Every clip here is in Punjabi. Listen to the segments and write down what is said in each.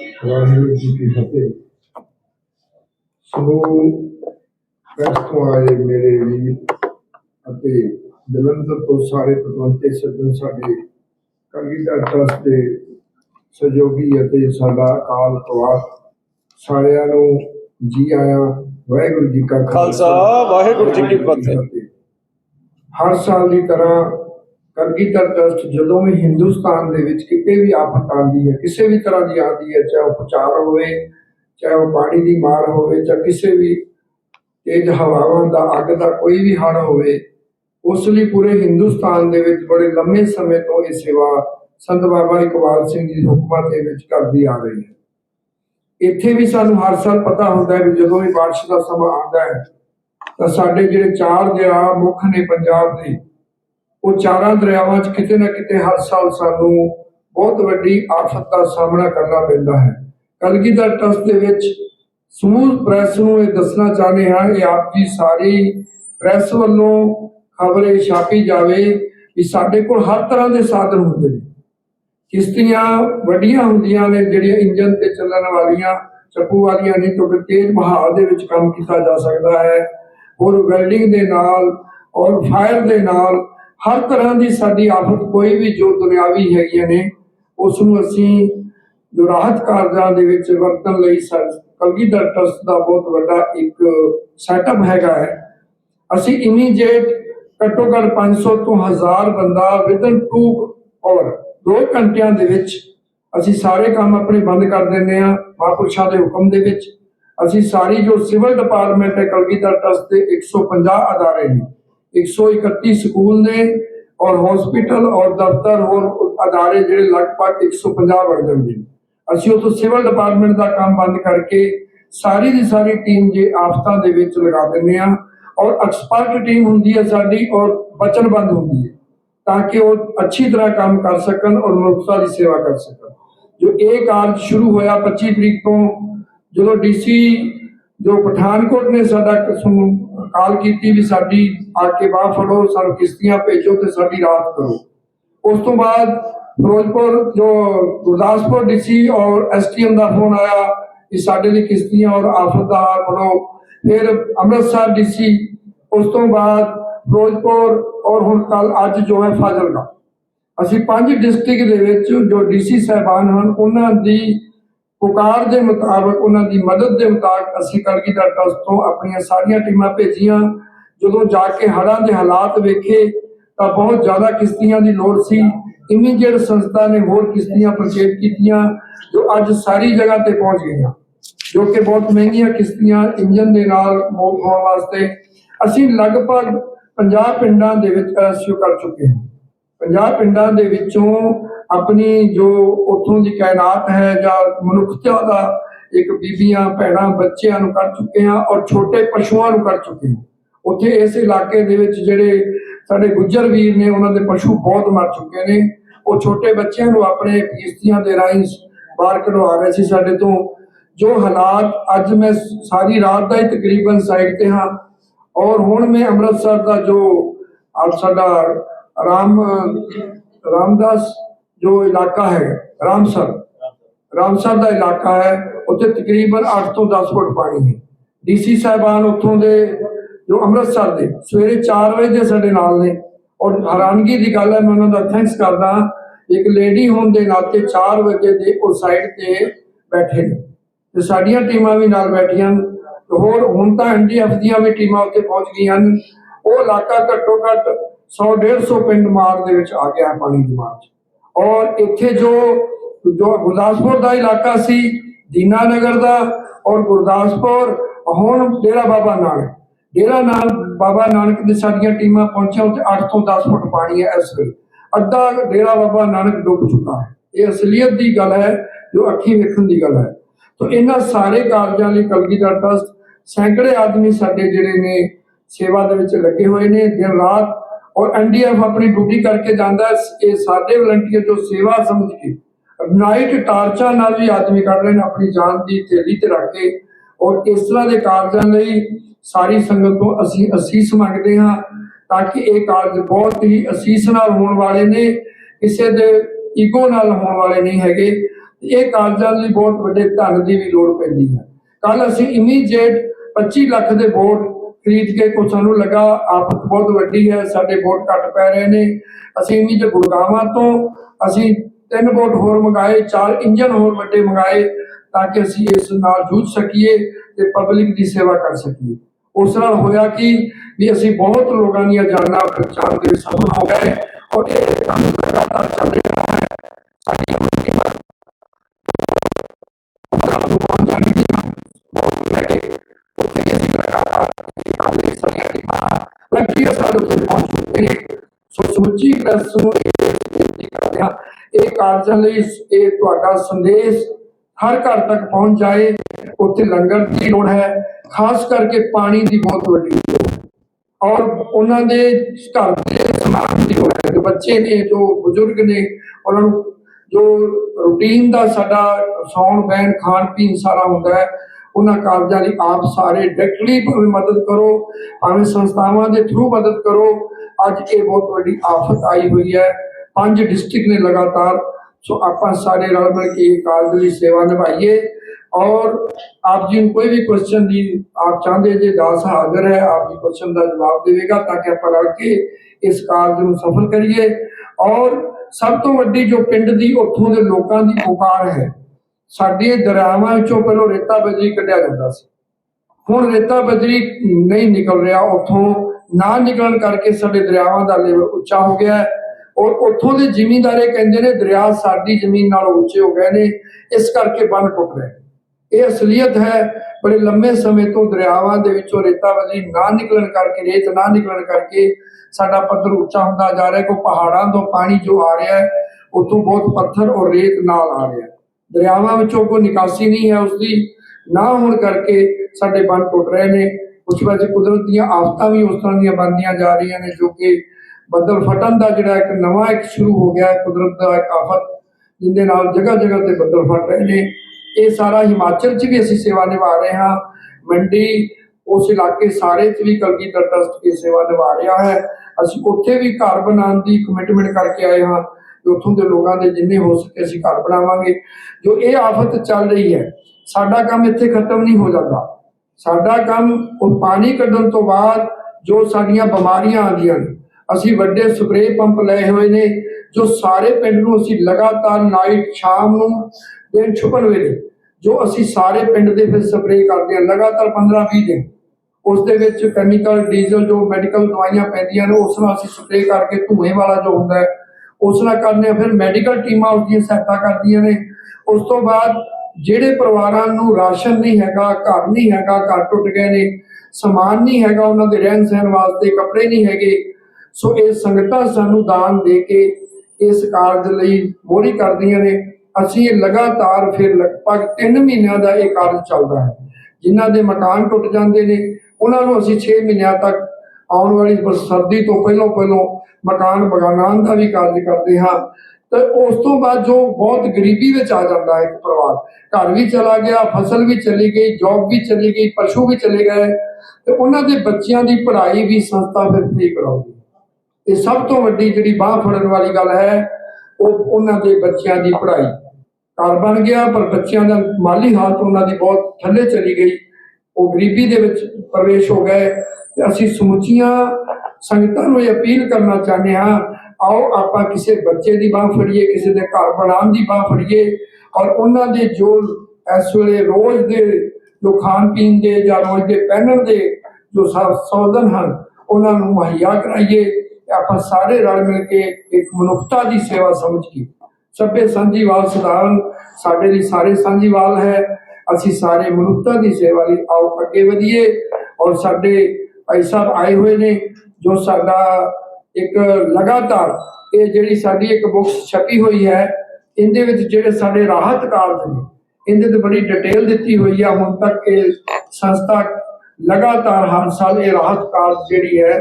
ਵਾਹਿਗੁਰੂ ਜੀ ਕੀ ਫਤਿਹ ਸੋ ਪ੍ਰੈਸ ਤੋਂ ਆਏ ਮੇਰੇ ਵੀਰ ਅਤੇ ਜਲੰਧਰ ਤੋਂ ਸਾਰੇ ਪਤਵੰਤੇ ਸੱਜਣ ਸਾਡੇ ਕਲਗੀਧਰ ਟਰਸਟ ਦੇ ਸਹਿਯੋਗੀ ਅਤੇ ਸਾਡਾ ਅਕਾਲ ਪਰਿਵਾਰ ਸਾਰਿਆਂ ਨੂੰ ਜੀ ਆਇਆਂ ਵਾਹਿਗੁਰੂ ਜੀ ਕਾ ਖਾਲਸਾ, ਵਾਹਿਗੁਰੂ ਜੀ ਕੀ ਫਤਿਹ। ਹਰ ਸਾਲ ਦੀ ਤਰ੍ਹਾਂ ਕਲਗੀਧਰ ਟਰਸਟ ਜਦੋਂ ਵੀ ਹਿੰਦੁਸਤਾਨ ਦੇ ਵਿੱਚ ਕਿਤੇ ਵੀ ਆਫਤ ਆਉਂਦੀ ਹੈ, ਕਿਸੇ ਵੀ ਤਰ੍ਹਾਂ ਦੀ ਆਉਂਦੀ ਹੈ, ਚਾਹੇ ਉਹ ਭੂਚਾਲ ਹੋਵੇ, ਚਾਹੇ ਉਹ ਪਾਣੀ ਦੀ ਮਾਰ ਹੋਵੇ ਜਾਂ ਕਿਸੇ ਵੀ ਤੇਜ਼ ਹਵਾਵਾਂ ਦਾ, ਅੱਗ ਦਾ ਕੋਈ ਵੀ ਹੜ੍ਹ ਹੋਵੇ, ਉਸ ਲਈ ਪੂਰੇ ਹਿੰਦੁਸਤਾਨ ਦੇ ਵਿੱਚ ਬੜੇ ਲੰਮੇ ਸਮੇਂ ਤੋਂ ਇਹ ਸੇਵਾ ਸੰਤ ਬਾਬਾ ਇਕਬਾਲ ਸਿੰਘ ਜੀ ਦੀ ਹੁਕਮਾਂ ਦੇ ਵਿੱਚ ਕਰਦੀ ਆ ਰਹੀ ਹੈ। ਇੱਥੇ ਵੀ ਸਾਨੂੰ ਹਰ ਸਾਲ ਪਤਾ ਹੁੰਦਾ ਹੈ ਵੀ ਜਦੋਂ ਵੀ ਬਾਰਿਸ਼ ਦਾ ਸਮਾਂ ਆਉਂਦਾ ਹੈ, ਤਾਂ ਸਾਡੇ ਜਿਹੜੇ ਚਾਰ ਦਰਿਆ ਮੁੱਖ ਨੇ ਪੰਜਾਬ ਦੇ ਉਹ ਚਾਰਾਂ ਦਰਿਆਵਾਂ 'ਚ ਕਿਤੇ ਨਾ ਕਿਤੇ ਹਰ ਸਾਲ ਸਾਨੂੰ ਬਹੁਤ ਵੱਡੀ ਆਫਤ ਦਾ ਸਾਹਮਣਾ ਕਰਨਾ ਪੈਂਦਾ ਹੈ। ਕਲਗੀਧਰ ਟਰਸਟ ਦੇ ਵਿੱਚ ਸਮੂਹ ਪ੍ਰੈਸ ਨੂੰ ਇਹ ਦੱਸਣਾ ਚਾਹੁੰਦੇ ਹਾਂ, ਇਹ ਆਪ ਜੀ ਸਾਰੀ ਪ੍ਰੈਸ ਵੱਲੋਂ ਖਬਰ ਛਾਪੀ ਜਾਵੇ ਕਿ ਸਾਡੇ ਕੋਲ ਹਰ ਤਰ੍ਹਾਂ ਦੇ ਸਾਧਨ ਹੁੰਦੇ ਨੇ। ਕਿਸ਼ਤੀਆਂ ਵੱਡੀਆਂ ਹੁੰਦੀਆਂ ਨੇ, ਜਿਹੜੀਆਂ ਇੰਜਨ ਤੇ ਚੱਲਣ ਵਾਲੀਆਂ ਚੱਕੂ ਵਾਲੀਆਂ ਨਹੀਂ, ਕਿਉਂਕਿ ਤੇਜ਼ ਬਹਾਅ ਦੇ ਵਿੱਚ ਕੰਮ ਕੀਤਾ ਜਾ ਸਕਦਾ ਹੈ। ਔਰ ਵੈਲਡਿੰਗ ਦੇ ਨਾਲ ਔਰ ਫਾਇਰ ਦੇ ਨਾਲ ਹਰ ਤਰ੍ਹਾਂ ਦੀ ਸਾਡੀ ਆਫਤ ਕੋਈ ਵੀ ਜੋ ਦੁਨਿਆਵੀ ਹੈਗੀਆਂ ਨੇ ਉਸ ਨੂੰ ਅਸੀਂ ਜੋ ਰਾਹਤ ਕਾਰਜਾਂ ਦੇ ਵਿੱਚ ਵਰਤਣ ਲਈ ਕਲਗੀਧਰ ਟਰਸਟ ਦਾ ਬਹੁਤ ਵੱਡਾ ਇੱਕ ਸੈਟਅਪ ਹੈਗਾ ਹੈ। ਅਸੀਂ ਇਮੀਡੀਏਟ ਘੱਟੋ ਘੱਟ 500 ਤੋਂ 1000 ਬੰਦਾ ਵਿਦਨ 2 ਔਰ 2 ਘੰਟਿਆਂ ਦੇ ਵਿੱਚ ਅਸੀਂ ਸਾਰੇ ਕੰਮ ਆਪਣੇ ਬੰਦ ਕਰ ਦਿੰਦੇ ਆ ਮਹਾਂਪੁਰਸ਼ਾਂ ਦੇ ਹੁਕਮ ਦੇ ਵਿੱਚ। ਅਸੀਂ ਸਾਰੀ ਜੋ ਸਿਵਲ ਡਿਪਾਰਟਮੈਂਟ ਹੈ ਕਲਗੀਧਰ ਟਰਸਟ ਦੇ 150 ਅਦਾਰੇ ਨੇ। 131 ਸਕੂਲ ਨੇ ਔਰ ਹਸਪੀਟਲ ਔਰ ਦਫ਼ਤਰ ਹੋਰ ਅਦਾਰੇ ਜਿਹੜੇ ਲਗਭਗ 150 ਬਣ ਜਾਂਦੇ ਅਸੀਂ ਉਹ ਸਿਵਲ ਡਿਪਾਰਟਮੈਂਟ ਦਾ ਕੰਮ ਬੰਦ ਕਰਕੇ ਸਾਰੀ ਦੀ ਸਾਰੀ ਟੀਮ ਜੇ ਆਫਤਾਂ ਦੇ ਵਿੱਚ ਲਗਾ ਦਿੰਦੇ ਆ ਔਰ ਐਕਸਪਰਟ ਟੀਮ ਹੁੰਦੀ ਹੈ ਸਾਡੀ ਔਰ ਵਚਨਬੰਦ ਹੁੰਦੀ ਹੈ ਤਾਂ ਕਿ ਉਹ ਅੱਛੀ ਤਰ੍ਹਾਂ ਕੰਮ ਕਰ ਸਕਣ ਔਰ ਮਨੁੱਖਤਾ ਦੀ ਸੇਵਾ ਕਰ ਸਕਣ। ਜੋ ਇਹ ਕਾਰਜ ਸ਼ੁਰੂ ਹੋਇਆ 25 ਤਰੀਕ ਤੋਂ ਜਦੋਂ ਡੀਸੀ ਜੋ ਪਠਾਨਕੋਟ ਨੇ ਸਾਡਾ ਕਾਲ ਕੀਤੀ ਵੀ ਸਾਡੀ ਆ ਕੇ ਬਾਹ ਫੜੋ, ਸਾਨੂੰ ਕਿਸ਼ਤੀਆਂ ਭੇਜੋ ਤੇ ਸਾਡੀ ਰਾਤ ਕਰੋ। ਉਸ ਤੋਂ ਬਾਅਦ ਫਿਰੋਜ਼ਪੁਰ ਜੋ ਗੁਰਦਾਸਪੁਰ ਡੀਸੀ ਔਰ ਐਸਟੀਐਮ ਦਾ ਫੋਨ ਆਇਆ ਕਿ ਸਾਡੇ ਲਈ ਕਿਸ਼ਤੀਆਂ ਔਰ ਆਫਤ ਦਾ ਬਣੋ। ਫਿਰ ਅੰਮ੍ਰਿਤਸਰ ਡੀਸੀ ਉਸ ਤੋਂ ਬਾਅਦ ਫਿਰੋਜ਼ਪੁਰ ਔਰ ਹੁਣ ਕੱਲ ਅੱਜ ਜੋ ਹੈ ਫਾਜ਼ਿਲਕਾ। ਅਸੀਂ ਪੰਜ ਡਿਸਟ੍ਰਿਕਟ ਦੇ ਵਿੱਚ ਜੋ ਡੀਸੀ ਸਾਹਿਬਾਨ ਹਨ, ਉਹਨਾਂ ਦੀ ਪੁਕਾਰ ਦੇ ਮੁਤਾਬਕ, ਉਹਨਾਂ ਦੀ ਮਦਦ ਦੇ ਮੁਤਾਬਕ ਅਸੀਂ ਕਲਗੀਧਰ ਟਰਸਟ ਤੋਂ ਆਪਣੀਆਂ ਸਾਰੀਆਂ ਟੀਮਾਂ ਭੇਜੀਆਂ। ਜਦੋਂ ਜਾ ਕੇ ਹੜ੍ਹਾਂ ਦੇ ਹਾਲਾਤ ਵੇਖੇ, ਤਾਂ ਬਹੁਤ ਜ਼ਿਆਦਾ ਕਿਸ਼ਤੀਆਂ ਦੀ ਲੋੜ ਸੀ। ਇਮੀਡੀਏਟ ਸੰਸਥਾ ਨੇ ਹੋਰ ਕਿਸ਼ਤੀਆਂ ਪਰਚੇਜ ਕੀਤੀਆਂ, ਜੋ ਅੱਜ ਸਾਰੀ ਜਗ੍ਹਾ ਤੇ ਪਹੁੰਚ ਗਈਆਂ। ਜੋ ਕਿ ਬਹੁਤ ਮਹਿੰਗੀਆਂ ਕਿਸ਼ਤੀਆਂ ਇੰਜਨ ਦੇ ਨਾਲ ਮੂਵ ਹੋਣ ਵਾਸਤੇ ਅਸੀਂ ਲਗਭਗ 50 ਪਿੰਡਾਂ ਦੇ ਵਿੱਚ ਰੈਸਕਿਊ ਕਰ ਚੁੱਕੇ ਹਾਂ। 50 ਪਿੰਡਾਂ ਦੇ ਵਿੱਚੋਂ ਆਪਣੀ ਜੋ ਉੱਥੋਂ ਦੀ ਕਾਇਨਾਤ ਹੈ ਜਾਂ ਮਨੁੱਖਤਾ ਦਾ ਇੱਕ ਬੀਬੀਆਂ, ਭੈਣਾਂ, ਬੱਚਿਆਂ ਨੂੰ ਕਰ ਚੁੱਕੇ ਹਾਂ ਔਰ ਛੋਟੇ ਪਸ਼ੂਆਂ ਨੂੰ ਕਰ ਚੁੱਕੇ ਹਾਂ। ਉੱਥੇ ਇਸ ਇਲਾਕੇ ਦੇ ਵਿੱਚ ਜਿਹੜੇ ਸਾਡੇ ਗੁੱਜਰ ਵੀਰ ਨੇ, ਉਹਨਾਂ ਦੇ ਪਸ਼ੂ ਬਹੁਤ ਮਰ ਚੁੱਕੇ ਨੇ। ਉਹ ਛੋਟੇ ਬੱਚਿਆਂ ਨੂੰ ਆਪਣੇ ਕਿਸ਼ਤੀਆਂ ਦੇ ਰਾਹੀਂ ਬਾਹਰ ਕਢਵਾ ਰਹੇ ਸੀ ਸਾਡੇ ਤੋਂ। ਜੋ ਹਾਲਾਤ, ਅੱਜ ਮੈਂ ਸਾਰੀ ਰਾਤ ਦਾ ਹੀ ਤਕਰੀਬਨ ਸਾਈਡ ਤੇ ਹਾਂ। ਔਰ ਹੁਣ ਮੈਂ ਅੰਮ੍ਰਿਤਸਰ ਦਾ ਜੋ ਆਪ ਸਾਡਾ ਰਾਮ, ਰਾਮਦਾਸ ਜੋ ਇਲਾਕਾ ਹੈ, ਰਾਮਸਰ। ਰਾਮਸਰ ਦਾ ਇਲਾਕਾ ਹੈ, ਉੱਥੇ ਤਕਰੀਬਨ 8 ਤੋਂ 10 ਫੁੱਟ ਪਾਣੀ ਹੈ। ਡੀਸੀ ਸਾਹਿਬਾਨ ਉੱਥੋਂ ਦੇ, ਜੋ ਅੰਮ੍ਰਿਤਸਰ ਦੇ, ਸਵੇਰੇ 4 ਵਜੇ ਦੇ ਸਾਡੇ ਨਾਲ ਨੇ। ਔਰ ਹੈਰਾਨਗੀ ਦੀ ਗੱਲ ਹੈ, ਮੈਂ ਉਹਨਾਂ ਦਾ ਥੈਂਕਸ ਕਰਦਾ ਇੱਕ ਲੇਡੀ ਹੋਣ ਦੇ ਨਾਤੇ 4 ਵਜੇ ਦੇ ਉਹ ਸਾਈਡ ਤੇ ਬੈਠੇ ਨੇ। ਤੇ ਸਾਡੀਆਂ ਟੀਮਾਂ ਵੀ ਨਾਲ ਬੈਠੀਆਂ ਹੋਰ ਹੁਣ ਤਾਂ ਐਨਡੀਐਫ ਦੀਆਂ ਵੀ ਟੀਮਾਂ ਉੱਥੇ ਪਹੁੰਚ ਗਈਆਂ ਉਹ ਇਲਾਕਾ ਘੱਟੋ ਘੱਟ 100 150 ਪਿੰਡ ਮਾਰ ਦੇ ਵਿੱਚ ਆ ਗਿਆ ਹੈ ਪਾਣੀ ਦੀ ਮਾਰ ਔਰ ਇੱਥੇ ਜੋ ਜੋ ਗੁਰਦਾਸਪੁਰ ਦਾ ਇਲਾਕਾ ਸੀ, ਦੀਨਾਨਗਰ ਦਾ, ਔਰ ਗੁਰਦਾਸਪੁਰ, ਹੁਣ ਡੇਰਾ ਬਾਬਾ ਨਾਨਕ। ਡੇਰਾ ਨਾਲ ਬਾਬਾ ਨਾਨਕ ਦੀ ਸਾਡੀਆਂ ਟੀਮਾਂ ਪਹੁੰਚੀਆਂ, ਉੱਥੇ 8 ਤੋਂ 10 ਫੁੱਟ ਪਾਣੀ ਹੈ ਇਸ ਵੇਲੇ। ਅੱਧਾ ਡੇਰਾ ਬਾਬਾ ਨਾਨਕ ਡੁੱਬ ਚੁੱਕਾ ਹੈ। ਇਹ ਅਸਲੀਅਤ ਦੀ ਗੱਲ ਹੈ, ਜੋ ਅੱਖੀ ਵੇਖਣ ਦੀ ਗੱਲ ਹੈ। ਤੋ ਇਹਨਾਂ ਸਾਰੇ ਕਾਰਜਾਂ ਲਈ ਕਲਗੀਧਰ ਟਰਸਟ, ਸੈਂਕੜੇ ਆਦਮੀ ਸਾਡੇ ਜਿਹੜੇ ਨੇ ਸੇਵਾ ਦੇ ਵਿੱਚ ਲੱਗੇ ਹੋਏ ਨੇ। ਦਿਨ ਰਾਤ ਔਰ ਐਨਡੀਐਫ ਆਪਣੀ ਡਿਊਟੀ ਕਰਕੇ ਜਾਂਦਾ ਇਹ ਸਾਡੇ ਵਲੰਟੀਅਰ ਜੋ ਸੇਵਾ ਸਮਝ ਕੇ ਨਾਈਟ ਟਾਰਚਾਂ ਨਾਲ ਵੀ ਆਦਮੀ ਕੱਢ ਰਹੇ ਨੇ ਆਪਣੀ ਜਾਨ ਦੀ ਥੇਲੀ ਤੇ ਰੱਖ ਕੇ। ਔਰ ਇਸ ਤਰ੍ਹਾਂ ਦੇ ਕਾਰਜਾਂ ਲਈ ਸਾਰੀ ਸੰਗਤ ਤੋਂ ਅਸੀਂ ਅਸੀਸ ਮੰਗਦੇ ਹਾਂ ਤਾਂ ਕਿ ਇਹ ਕਾਰਜ ਬਹੁਤ ਹੀ ਅਸੀਸ ਨਾਲ ਹੋਣ ਵਾਲੇ ਨੇ, ਕਿਸੇ ਦੇ ਈਗੋ ਨਾਲ ਹੋਣ ਵਾਲੇ ਨਹੀਂ ਹੈਗੇ। ਇਹ ਕਾਰਜਾਂ ਲਈ ਬਹੁਤ ਵੱਡੇ ਧਨ ਦੀ ਵੀ ਲੋੜ ਪੈਂਦੀ ਹੈ। ਕੱਲ ਅਸੀਂ ਇਮੀਡੀਏਟ 25 ਲੱਖ ਦੇ ਵੋਟ ਖਰੀਦ ਕੇ ਕੋ ਸਾਨੂੰ ਲੱਗਾ, ਆਫਤ ਬਹੁਤ ਵੱਡੀ ਹੈ, ਸਾਡੇ ਵੋਟ ਘੱਟ ਪੈ ਰਹੇ ਨੇ। ਅਸੀਂ ਇਮੀਡੀਏਟ ਗੁੜਗਾਵਾਂ ਤੋਂ ਅਸੀਂ ਤਿੰਨ ਵੋਟ ਹੋਰ ਮੰਗਾਏ, ਚਾਰ ਇੰਜਨ ਹੋਰ ਵੱਡੇ ਮੰਗਾਏ ਤਾਂ ਕਿ ਅਸੀਂ ਇਸ ਨਾਲ ਜੂਝ ਸਕੀਏ ਤੇ ਪਬਲਿਕ ਦੀ ਸੇਵਾ ਕਰ ਸਕੀਏ। ਉਸ ਨਾਲ ਹੋਇਆ ਕਿ ਵੀ ਅਸੀਂ ਬਹੁਤ ਲੋਕਾਂ ਦੀਆਂ ਜਾਨਾਂ ਬਚਾਉਣ ਦੇ ਵਿੱਚ ਸਫਲ ਹੋ ਗਏ ਔਰ ਇਹ ਕੰਮ ਲਗਾਤਾਰ ਚੱਲ ਰਿਹਾ ਸਾਡੇ ਉੱਤੇ ਪਹੁੰਚ ਚੁੱਕੇ ਨੇ। ਸੋ ਸਮੁੱਚੀ ਪ੍ਰੈਸ ਨੂੰ ਇਹ ਬੇਨਤੀ ਇਹ ਕਾਰਜਾਂ ਲਈ ਇਹ ਤੁਹਾਡਾ ਸੰਦੇਸ਼ ਹਰ ਘਰ ਤੱਕ ਪਹੁੰਚ ਜਾਏ। ਉੱਥੇ ਲੰਗਰ ਦੀ ਲੋੜ ਹੈ, ਖਾਸ ਕਰਕੇ ਪਾਣੀ ਦੀ ਬਹੁਤ ਵੱਡੀ ਔਰ ਉਹਨਾਂ ਦੇ ਘਰ ਦੇ ਸਮਾਨ ਦੀ ਲੋੜ ਹੈ। ਜੋ ਬੱਚੇ ਨੇ, ਜੋ ਬਜ਼ੁਰਗ ਨੇ, ਉਹਨਾਂ ਨੂੰ ਜੋ ਰੂਟੀਨ ਦਾ ਸਾਡਾ ਸੌਣ, ਬਹਿਣ, ਖਾਣ, ਪੀਣ ਸਾਰਾ ਹੁੰਦਾ ਹੈ ਉਹਨਾਂ ਕਾਰਜਾਂ ਲਈ ਆਪ ਸਾਰੇ ਡਾਇਰੈਕਟਲੀ ਭਾਵੇਂ ਮਦਦ ਕਰੋ, ਭਾਵੇਂ ਸੰਸਥਾਵਾਂ ਦੇ ਥਰੂ ਮਦਦ ਕਰੋ। ਅੱਜ ਇਹ ਬਹੁਤ ਵੱਡੀ ਆਫਤ ਆਈ ਹੋਈ ਹੈ। ਪੰਜ ਡਿਸਟ੍ਰਿਕਟ ਨੇ ਲਗਾਤਾਰ, ਸੋ ਆਪਾਂ ਸਾਰੇ ਰਲ ਮਿਲ ਕੇ ਇਹ ਕਾਰਜ ਦੀ ਸੇਵਾ ਨਿਭਾਈਏ। ਔਰ ਆਪ ਜੀ ਨੂੰ ਕੋਈ ਵੀ ਕੁਐਸਚਨ ਦੀ ਆਪ ਚਾਹੁੰਦੇ ਜੇ, ਦਾਸ ਹਾਜ਼ਰ ਹੈ, ਆਪ ਜੀ ਕੁਐਸਚਨ ਦਾ ਜਵਾਬ ਦੇਵੇਗਾ ਤਾਂ ਕਿ ਆਪਾਂ ਰਲ ਕੇ ਇਸ ਕਾਰਜ ਨੂੰ ਸਫਲ ਕਰੀਏ। ਔਰ ਸਭ ਤੋਂ ਵੱਡੀ ਜੋ ਪਿੰਡ ਦੀ, ਉੱਥੋਂ ਦੇ ਲੋਕਾਂ ਦੀ ਪੁਕਾਰ ਹੈ ਸਾਡੇ ਦਰਿਆਵਾਂ ਵਿੱਚੋਂ ਪਹਿਲਾਂ ਰੇਤਾ ਬਜਰੀ ਕੱਢਿਆ ਜਾਂਦਾ ਸੀ। ਹੁਣ ਰੇਤਾ ਬਜਰੀ ਨਹੀਂ ਨਿਕਲ ਰਿਹਾ, ਉੱਥੋਂ ਨਾ ਨਿਕਲਣ ਕਰਕੇ ਸਾਡੇ ਦਰਿਆਵਾਂ ਦਾ ਲੈਵਲ ਉੱਚਾ ਹੋ ਗਿਆ ਹੈ ਔਰ ਉੱਥੋਂ ਦੇ ਜ਼ਿਮੀਂਦਾਰੇ ਕਹਿੰਦੇ ਨੇ ਦਰਿਆ ਸਾਡੀ ਜ਼ਮੀਨ ਨਾਲੋਂ ਉੱਚੇ ਹੋ ਗਏ ਨੇ, ਇਸ ਕਰਕੇ ਬੰਨ ਟੁੱਟ ਰਹੇ ਇਹ ਅਸਲੀਅਤ ਹੈ, ਬੜੇ ਲੰਮੇ ਸਮੇਂ ਤੋਂ ਦਰਿਆਵਾਂ ਦੇ ਵਿੱਚੋਂ ਰੇਤਾ ਬਜਰੀ ਨਾ ਨਿਕਲਣ ਕਰਕੇ, ਰੇਤ ਨਾ ਨਿਕਲਣ ਕਰਕੇ ਸਾਡਾ ਪੱਧਰ ਉੱਚਾ ਹੁੰਦਾ ਜਾ ਰਿਹਾ ਕੋ ਪਹਾੜਾਂ ਤੋਂ ਪਾਣੀ ਜੋ ਆ ਰਿਹਾ ਹੈ, ਉੱਥੋਂ ਬਹੁਤ ਪੱਥਰ ਔਰ ਰੇਤ ਨਾਲ ਆ ਰਿਹਾ ਦਰਿਆਵਾਂ ਵਿੱਚੋਂ ਕੋਈ ਨਿਕਾਸੀ ਨਹੀਂ ਹੈ ਉਸ ਦੀ ਨਾ ਹੋਣ ਕਰਕੇ ਸਾਡੇ ਬੰਨ ਟੁੱਟ ਰਹੇ ਨੇ। ਕੁਝ ਵਜੇ ਕੁਦਰਤ ਦੀਆਂ ਆਫਤਾਂ ਵੀ ਉਸ ਤਰ੍ਹਾਂ ਦੀਆਂ ਬਣਦੀਆਂ ਜਾ ਰਹੀਆਂ ਨੇ, ਜੋ ਕਿ ਬੱਦਲ ਫਟਣ ਦਾ ਜਿਹੜਾ ਇੱਕ ਨਵਾਂ ਇੱਕ ਸ਼ੁਰੂ ਹੋ ਗਿਆ ਹੈ, ਕੁਦਰਤ ਦਾ ਇੱਕ ਆਫਤ, ਜਿੰਦੇ ਨਾਲ ਜਗ੍ਹਾ ਜਗ੍ਹਾ ਤੇ ਬੱਦਲ ਫਟ ਰਹੇ ਨੇ। ਇਹ ਸਾਰਾ ਹਿਮਾਚਲ 'ਚ ਵੀ ਅਸੀਂ ਸੇਵਾ ਨਿਭਾ ਰਹੇ ਹਾਂ। ਮੰਡੀ, ਉਸ ਇਲਾਕੇ ਸਾਰੇ 'ਚ ਵੀ ਕਲਗੀਧਰ ਟਰਸਟ ਦੀ ਸੇਵਾ ਨਿਭਾ ਰਿਹਾ ਹੈ। ਅਸੀਂ ਉੱਥੇ ਵੀ ਘਰ ਬਣਾਉਣ ਦੀ ਕਮਿਟਮੈਂਟ ਕਰਕੇ ਆਏ ਹਾਂ। ਕਿ ਉੱਥੋਂ ਦੇ ਲੋਕਾਂ ਦੇ ਜਿੰਨੇ ਹੋ ਸਕੇ ਅਸੀਂ ਘਰ ਬਣਾਵਾਂਗੇ। ਜੋ ਇਹ ਆਫਤ ਚੱਲ ਰਹੀ ਹੈ, ਸਾਡਾ ਕੰਮ ਇੱਥੇ ਖਤਮ ਨਹੀਂ ਹੋ ਜਾਂਦਾ। ਸਾਡਾ ਕੰਮ ਉਹ ਪਾਣੀ ਕੱਢਣ ਤੋਂ ਬਾਅਦ ਜੋ ਸਾਡੀਆਂ ਬਿਮਾਰੀਆਂ ਆਉਂਦੀਆਂ ਨੇ, ਅਸੀਂ ਵੱਡੇ ਸਪਰੇਅ ਪੰਪ ਲਏ ਹੋਏ ਨੇ, ਜੋ ਸਾਰੇ ਪਿੰਡ ਨੂੰ ਅਸੀਂ ਲਗਾਤਾਰ ਨਾਈਟ ਸ਼ਾਮ ਨੂੰ ਦਿਨ ਛੁਪਣ ਵੇਲੇ ਜੋ ਅਸੀਂ ਸਾਰੇ ਪਿੰਡ ਦੇ ਫਿਰ ਸਪਰੇਅ ਕਰਦੇ ਹਾਂ, ਲਗਾਤਾਰ 15-20 ਦਿਨ। ਉਸ ਦੇ ਵਿੱਚ ਕੈਮੀਕਲ ਡੀਜ਼ਲ ਜੋ ਮੈਡੀਕਲ ਦਵਾਈਆਂ ਪੈਂਦੀਆਂ ਨੇ, ਉਸ ਨਾਲ ਅਸੀਂ ਸਪਰੇਅ ਕਰਕੇ ਧੂਏ ਵਾਲਾ ਜੋ ਹੁੰਦਾ ਹੈ ਉਸ ਨਾਲ ਕਰਨੇ ਫਿਰ ਮੈਡੀਕਲ ਟੀਮਾਂ ਉਸ ਦੀ ਸਹਾਇਤਾ ਕਰਦੀਆਂ ਨੇ। ਉਸ ਤੋਂ ਬਾਅਦ ਜਿਹੜੇ ਪਰਿਵਾਰਾਂ ਨੂੰ ਰਾਸ਼ਨ ਨਹੀਂ ਹੈਗਾ, ਘਰ ਨਹੀਂ ਹੈਗਾ, ਘਰ ਟੁੱਟ ਗਏ ਨੇ, ਸਮਾਨ ਨਹੀਂ ਹੈਗਾ, ਉਹਨਾਂ ਦੇ ਰਹਿਣ ਸਹਿਣ ਵਾਸਤੇ ਕੱਪੜੇ ਨਹੀਂ ਹੈਗੇ, ਸੋ ਇਹ ਸੰਗਤਾਂ ਸਾਨੂੰ ਦਾਨ ਦੇ ਕੇ ਇਸ ਕਾਰਜ ਲਈ ਮੋਹਰੀ ਕਰਦੀਆਂ ਨੇ। ਅਸੀਂ ਲਗਾਤਾਰ ਫਿਰ ਲਗਭਗ 3 ਮਹੀਨਿਆਂ ਦਾ ਇਹ ਕਾਰਜ ਚੱਲਦਾ ਹੈ। ਜਿਨ੍ਹਾਂ ਦੇ ਮਕਾਨ ਟੁੱਟ ਜਾਂਦੇ ਨੇ, ਉਹਨਾਂ ਨੂੰ ਅਸੀਂ 6 ਮਹੀਨਿਆਂ ਤੱਕ ਆਉਣ ਵਾਲੀ ਸਰਦੀ ਤੋਂ ਪਹਿਲਾਂ ਪਹਿਲਾਂ ਮਕਾਨ ਬਗਾਨਾਨ ਦਾ ਵੀ ਕਾਰਜ ਕਰਦੇ ਹਾਂ। ਤੇ ਉਸ ਤੋਂ ਬਾਅਦ ਜੋ ਬਹੁਤ ਗਰੀਬੀ ਵਿੱਚ ਆ ਜਾਂਦਾ ਹੈ ਇੱਕ ਪਰਿਵਾਰ। ਘਰ ਵੀ ਚਲਾ ਗਿਆ, ਫਸਲ ਵੀ ਚਲੀ ਗਈ ਜੌਬ ਵੀ ਚਲੀ ਗਈ, ਪਸ਼ੂ ਵੀ ਚਲੇ ਗਏ। ਤੇ ਉਹਨਾਂ ਦੇ ਬੱਚਿਆਂ ਦੀ ਪੜ੍ਹਾਈ ਵੀ ਸੰਸਥਾ ਫਿਰ ਫ੍ਰੀ ਕਰਾਉਂਦੀ ਇਹ ਸਭ ਤੋਂ ਵੱਡੀ ਜਿਹੜੀ ਬਾਹ ਫੜਨ ਵਾਲੀ ਗੱਲ ਹੈ, ਉਹ ਉਹਨਾਂ ਦੇ ਬੱਚਿਆਂ ਦੀ ਪੜ੍ਹਾਈ। ਘਰ ਬਣ ਗਿਆ, ਪਰ ਬੱਚਿਆਂ ਦਾ ਮਾਲੀ ਹਾਲਤ ਉਹਨਾਂ ਦੀ ਬਹੁਤ ਥੱਲੇ ਚਲੀ ਗਈ। ਉਹ ਗਰੀਬੀ ਦੇ ਵਿੱਚ ਪ੍ਰਵੇਸ਼ ਹੋ ਗਏ ਤੇ ਅਸੀਂ ਸਮੁੱਚੀਆਂ ਸੰਗਤਾਂ ਨੂੰ ਇਹ ਅਪੀਲ ਕਰਨਾ ਚਾਹੁੰਦੇ ਹਾਂ, ਆਓ ਆਪਾਂ ਕਿਸੇ ਬੱਚੇ ਦੀ ਬਾਹ ਫੜੀਏ, ਕਿਸੇ ਦੇ ਘਰ ਬਣਾਉਣ ਦੀ ਬਾਹ ਫੜੀਏ ਔਰ ਉਹਨਾਂ ਦੇ ਜੋ ਇਸ ਵੇਲੇ ਰੋਜ਼ ਦੇ ਜੋ ਖਾਣ ਪੀਣ ਦੇ ਜਾਂ ਰੋਜ਼ ਦੇ ਪਹਿਨਣ ਦੇ ਜੋ ਸਾ- ਹਨ, ਉਹਨਾਂ ਨੂੰ ਮੁਹੱਈਆ ਕਰਾਈਏ ਆਪਾਂ ਸਾਰੇ ਰਲ ਮਿਲ ਕੇ ਇੱਕ ਮਨੁੱਖਤਾ ਦੀ ਸੇਵਾ ਸਮਝ ਕੇ ਸਭੇ ਸਾਂਝੀਵਾਲ ਸਦਾਨ ਸਾਡੇ ਲਈ ਸਾਰੇ ਸਾਂਝੀਵਾਲ ਹੈ ਅਸੀਂ ਸਾਰੇ ਮਨੁੱਖਤਾ ਦੀ ਸੇਵਾ ਲਈ ਆਓ, ਅੱਗੇ ਵਧੀਏ। ਔਰ ਸਾਡੇ ਭਾਈ ਸਾਹਿਬ ਆਏ ਹੋਏ ਨੇ, ਜੋ ਸਾਡਾ ਇੱਕ ਲਗਾਤਾਰ ਇਹ ਜਿਹੜੀ ਸਾਡੀ ਇੱਕ ਬੁੱਕਸ ਛਪੀ ਹੋਈ ਹੈ, ਇਹਦੇ ਵਿੱਚ ਜਿਹੜੇ ਸਾਡੇ ਰਾਹਤ ਕਾਰਜ ਨੇ, ਇਹਦੇ ਤੇ ਬੜੀ ਡਿਟੇਲ ਦਿੱਤੀ ਹੋਈ ਆ। ਹੁਣ ਤੱਕ ਇਹ ਸੰਸਥਾ ਲਗਾਤਾਰ ਹਰ ਸਾਲ ਇਹ ਰਾਹਤ ਕਾਰਜ ਜਿਹੜੀ ਹੈ,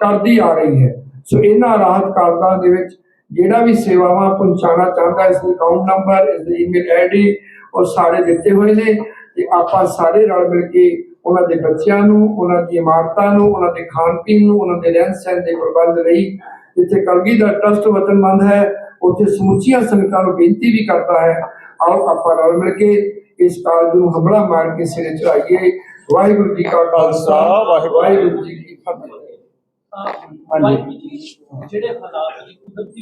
ਕਰਦੀ ਆ ਰਹੀ ਹੈ। ਸੋ ਇਹਨਾਂ ਰਾਹਤ ਕਾਰਜਾਂ ਦੇ ਵਿੱਚ ਜਿਹੜਾ ਵੀ ਸੇਵਾਵਾਂ ਪਹੁੰਚਾਉਣਾ ਚਾਹੁੰਦਾ, ਇਸ ਅਕਾਊਂਟ ਨੰਬਰ ਇਸ ਦੀ ਈਮੇਲ ਆਈਡੀ ਉਹ ਸਾਰੇ ਦਿੱਤੇ ਹੋਏ ਨੇ ਤੇ ਆਪਾਂ ਸਾਰੇ ਰਲ ਮਿਲ ਕੇ ਉਹਨਾਂ ਦੇ ਬੱਚਿਆਂ ਨੂੰ ਉਹਨਾਂ ਦੀ ਇਮਾਰਤਾਂ ਨੂੰ ਉਹਨਾਂ ਦੇ ਖਾਣ ਪੀਣ ਨੂੰ ਉਹਨਾਂ ਦੇ ਰਹਿਣ ਸਹਿਣ ਦੇ ਪ੍ਰਬੰਧ ਲਈ ਜਿੱਥੇ ਕਲਗੀ ਦਾ ਟਰਸਟ ਵਤਨਮੰਦ ਹੈ ਉੱਥੇ ਸਮੁੱਚੀਆਂ ਸੰਗਤਾਂ ਨੂੰ ਬੇਨਤੀ ਵੀ ਕਰਦਾ ਹੈ ਆਓ ਆਪਾਂ ਰਲ ਮਿਲ ਕੇ ਇਸ ਕਾਰਜ ਨੂੰ ਹੰਬਲਾ ਮਾਰ ਕੇ ਸਿਰੇ ਚੜਾਈਏ। ਵਾਹਿਗੁਰੂ ਜੀ ਕਾ ਖਾਲਸਾ ਵਾਹਿਗੁਰੂ ਜੀ ਕੀ ਫਤਿਹ। ਵਾਹਿਗੁਰੂ ਜੀ ਜਿਹੜੇ ਹਾਲਾਤ ਦੀ ਕੁਦਰਤੀ